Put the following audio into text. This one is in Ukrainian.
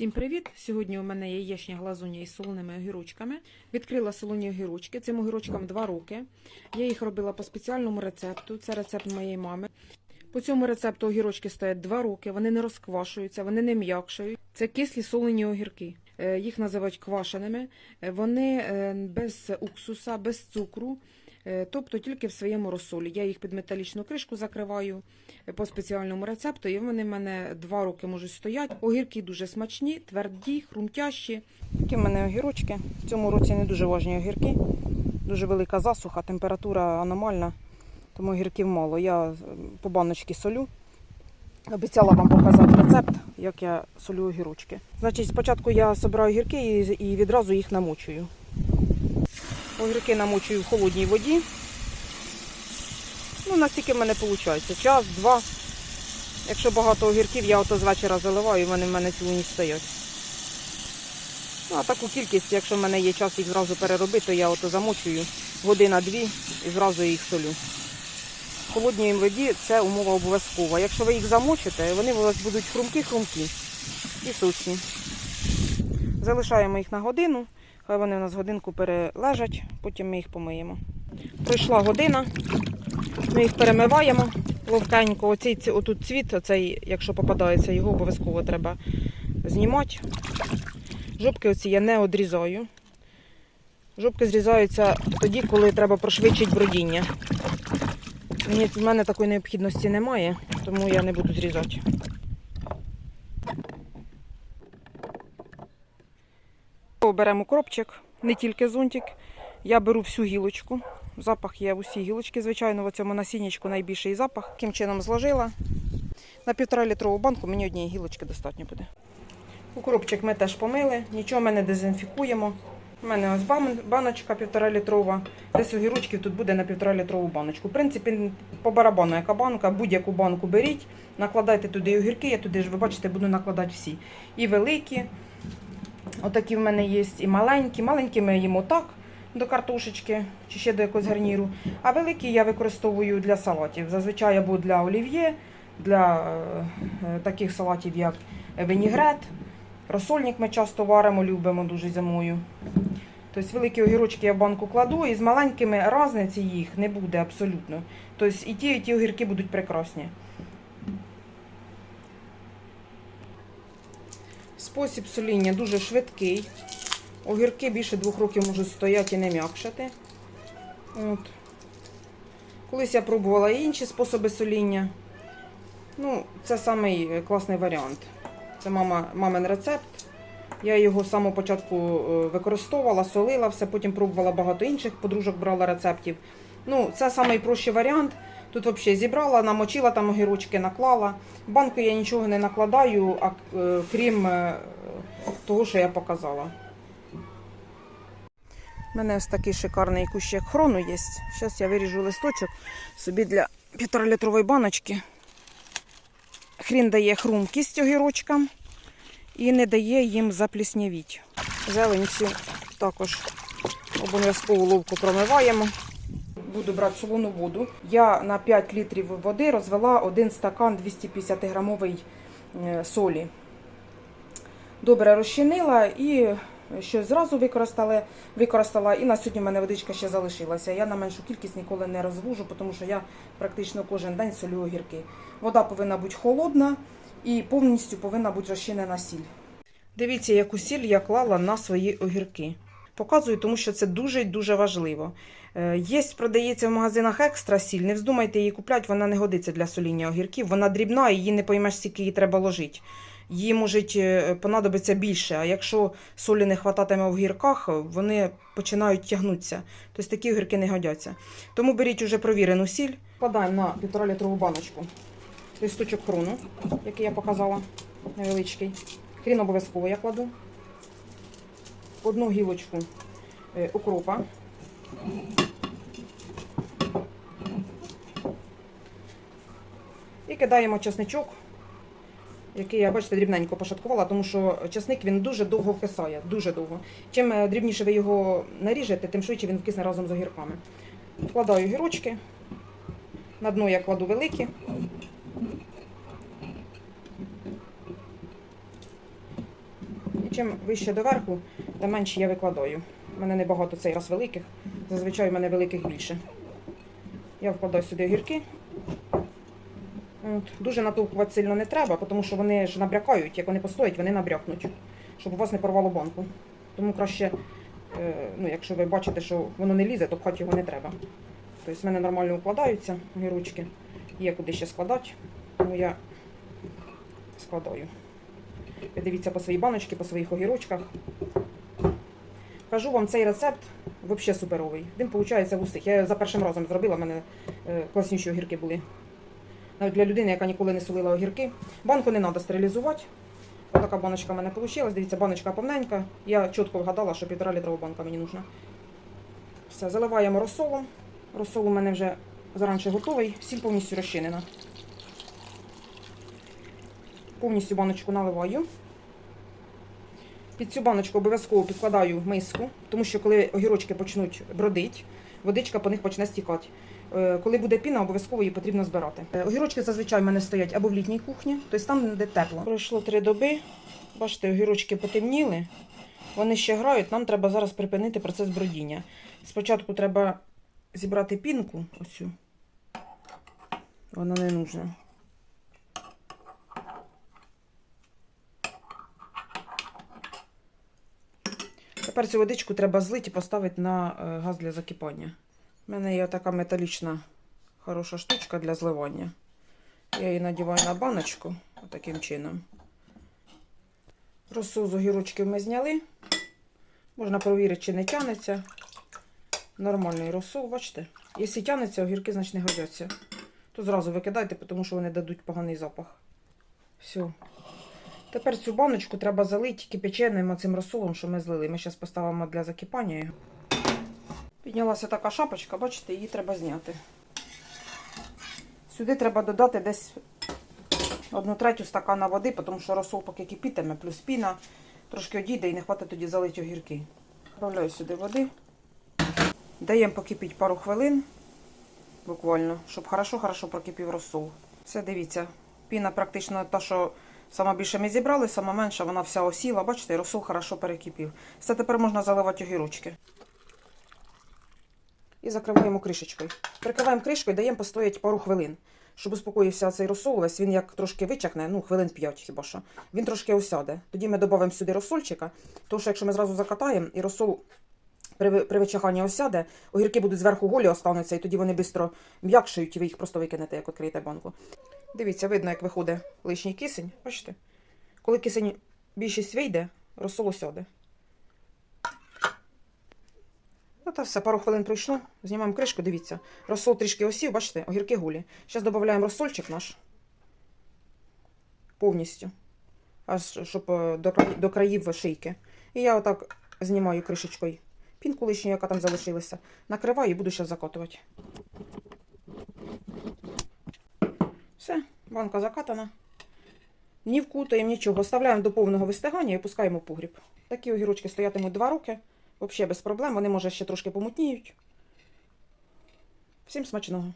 Всім привіт! Сьогодні у мене яєчня глазуня із солоними огірочками. Відкрила солоні огірочки. Цим огірочкам 2 роки. Я їх робила по спеціальному рецепту. Це рецепт моєї мами. По цьому рецепту огірочки стоять 2 роки, вони не розквашуються, вони не м'якшають. Це кислі солені огірки. Е, Їх називають квашеними. Е, Вони е, без уксуса, без цукру, тобто тільки в своєму розсолі. Я їх під металічну кришку закриваю е, по спеціальному рецепту, і вони в мене 2 роки можуть стояти. Огірки дуже смачні, тверді, хрумтящі. Такі в мене огірочки. В цьому році не дуже важні огірки. Дуже велика засуха, температура аномальна, тому огірків мало. Я е, по баночці солю. Обіцяла вам показати рецепт, як я солю огірочки. Значить, спочатку я збираю огірки і, і відразу їх намочую. Огірки намочую в холодній воді. Ну, настільки в мене виходить. Час, два. Якщо багато огірків, я ото з вечора заливаю, і вони в мене цілу ніч стоять. Ну, а таку кількість, якщо в мене є час їх зразу переробити, то я ото замочую година-дві і зразу їх солю. В холодній воді це умова обов'язкова. Якщо ви їх замочите, вони у вас будуть хрумкі-хрумкі і сочні. Залишаємо їх на годину, хай вони у нас годинку перележать, потім ми їх помиємо. Пройшла година, ми їх перемиваємо ловкенько. Оцей отут цвіт, оцей, якщо попадається, його обов'язково треба знімати. Жопки оці я не одрізаю. Жопки зрізаються тоді, коли треба прошвидшити бродіння. Мені, в мене такої необхідності немає, тому я не буду зрізати. Беремо кропчик, не тільки зонтик. Я беру всю гілочку. Запах є в усій гілочці, звичайно, в цьому насіннячку найбільший запах. Таким чином зложила. На півтора літрову банку мені однієї гілочки достатньо буде. Укропчик ми теж помили, нічого ми не дезінфікуємо. У мене ось баночка півтора літрова. Десь огірочків тут буде на півтора літрову баночку. В принципі, по барабану яка банка, будь-яку банку беріть, накладайте туди огірки, я туди ж ви бачите, буду накладати всі. І великі. Отакі в мене є, і маленькі. Маленькі ми їмо так до картошечки чи ще до якогось гарніру. А великі я використовую для салатів. Зазвичай або для олів'є, для е, е, таких салатів, як вінігрет. Розсольник ми часто варимо, любимо дуже зимою. Тобто великі огірочки я в банку кладу, і з маленькими різниці їх не буде абсолютно. Тобто і ті, і ті огірки будуть прекрасні. Спосіб соління дуже швидкий. Огірки більше двох років можуть стояти і не м'якшати. От. Колись я пробувала інші способи соління. Ну, це самий е, класний варіант. Це мама, мамин рецепт. Я його з самого початку е, використовувала, солила, все, потім пробувала багато інших подружок, брала рецептів. Ну, це найпрощий варіант. Тут взагалі зібрала, намочила там огірочки, наклала. Банку я нічого не накладаю, а, е, крім е, того, що я показала. У мене ось такий шикарний кущик хрону є. Зараз я виріжу листочок собі для півторалітрової баночки. Хрін дає хрумкість огірочкам і не дає їм запліснявіть. Зелень всю також обов'язково ловку промиваємо. Буду брати солону воду. Я на 5 літрів води розвела один стакан 250 грамовий е, солі. Добре розчинила і що зразу використала, використала. І на сьогодні в мене водичка ще залишилася. Я на меншу кількість ніколи не розвожу, тому що я практично кожен день солю огірки. Вода повинна бути холодна і повністю повинна бути розчинена сіль. Дивіться, яку сіль я клала на свої огірки. Показую, тому що це дуже і дуже важливо. Е, Є, продається в магазинах екстра сіль. Не вздумайте її купляти, вона не годиться для соління огірків. Вона дрібна, її не поймеш, скільки її треба ложити. Її може е, понадобиться більше. А якщо солі не хвататиме в огірках, вони починають тягнутися. Тобто такі огірки не годяться. Тому беріть уже провірену сіль, вкладаємо на півтора літрову баночку листочок хрону, який я показала, невеличкий. Хрін обов'язково я кладу. Одну гілочку е, укропа. І кидаємо чесничок, який я, бачите, дрібненько пошаткувала, тому що чесник він дуже довго вкисає, дуже довго. Чим е, дрібніше ви його наріжете, тим швидше він вкисне разом з огірками. Вкладаю гірочки. На дно я кладу великі. І Чим вище доверху, тим менше я викладаю. У мене небагато цей раз великих. Зазвичай у мене великих більше. Я вкладаю сюди огірки. От. Дуже натовкувати сильно не треба, тому що вони ж набрякають. Як вони постоять, вони набрякнуть, щоб у вас не порвало банку. Тому краще, е, ну, якщо ви бачите, що воно не лізе, то пхати його не треба. Тобто в мене нормально укладаються огірочки. Є куди ще складати, тому я складаю. Ви дивіться по своїй баночці, по своїх огірочках. Кажу вам, цей рецепт взагалі суперовий. Він виходить в усіх. Я за першим разом зробила, в мене е, класніші огірки були. Навіть для людини, яка ніколи не солила огірки. Банку не треба стерилізувати. Ось така баночка в мене вийшла. Дивіться, баночка повненька. Я чітко вгадала, що півтора літрова банка мені нужна. Все, заливаємо розсолом. Розсол у мене вже заранше готовий, сіль повністю розчинена. Повністю баночку наливаю. Під цю баночку обов'язково підкладаю миску, тому що коли огірочки почнуть бродити, водичка по них почне стікати. Е, Коли буде піна, обов'язково її потрібно збирати. Е, Огірочки зазвичай в мене стоять або в літній кухні, тобто там, де тепло. Пройшло три доби. Бачите, огірочки потемніли. Вони ще грають, нам треба зараз припинити процес бродіння. Спочатку треба зібрати пінку оцю. Вона не нужна. Тепер цю водичку треба злити і поставити на е, газ для закипання. У мене є така металічна хороша штучка для зливання. Я її надіваю на баночку таким чином. Розсол з огірочків ми зняли. Можна перевірити, чи не тянеться. Нормальний розсол, бачите? Якщо тянеться, огірки значить не годяться. То зразу викидайте, тому що вони дадуть поганий запах. Все. Тепер цю баночку треба залити кипяченим цим розсолом, що ми злили. Ми зараз поставимо для закипання його. Піднялася така шапочка, бачите, її треба зняти. Сюди треба додати десь одну третю стакана води, тому що розсол поки кипітиме, плюс піна. Трошки одійде і не хватить тоді залити огірки. Вправляю сюди води. Даємо покипіть пару хвилин, буквально, щоб хорошо-хорошо прокипів розсол. Все, дивіться, піна практично та, що сама більше ми зібрали, сама менша, вона вся осіла, бачите, розсол хорошо перекипів. Все, тепер можна заливати огірочки. І закриваємо кришечкою. Прикриваємо кришкою, даємо постояти пару хвилин, щоб успокоївся цей розсол. Весь він як трошки вичахне, ну хвилин 5 хіба що. Він трошки осяде. Тоді ми додаємо сюди розсольчика, тому що якщо ми зразу закатаємо і розсол при, при вичаханні осяде, огірки будуть зверху голі остануться, і тоді вони швидко м'якшають, і ви їх просто викинете, як відкриєте банку. Дивіться, видно, як виходить лишній кисень. Бачите? Коли кисень більшість вийде, розсол осяде. Ну та все, пару хвилин пройшло. Знімаємо кришку, дивіться. Розсол трішки осів, бачите, огірки гулі. Зараз додаємо розсольчик наш. Повністю. Аж щоб е, до країв шийки. І я отак знімаю кришечкою пінку лишню, яка там залишилася. Накриваю і буду зараз закатувати. Все, банка закатана. Ні вкутаємо, нічого. Оставляємо до повного вистигання і опускаємо в погріб. Такі огірочки стоятимуть 2 роки. Взагалі без проблем. Вони, може, ще трошки помутніють. Всім смачного.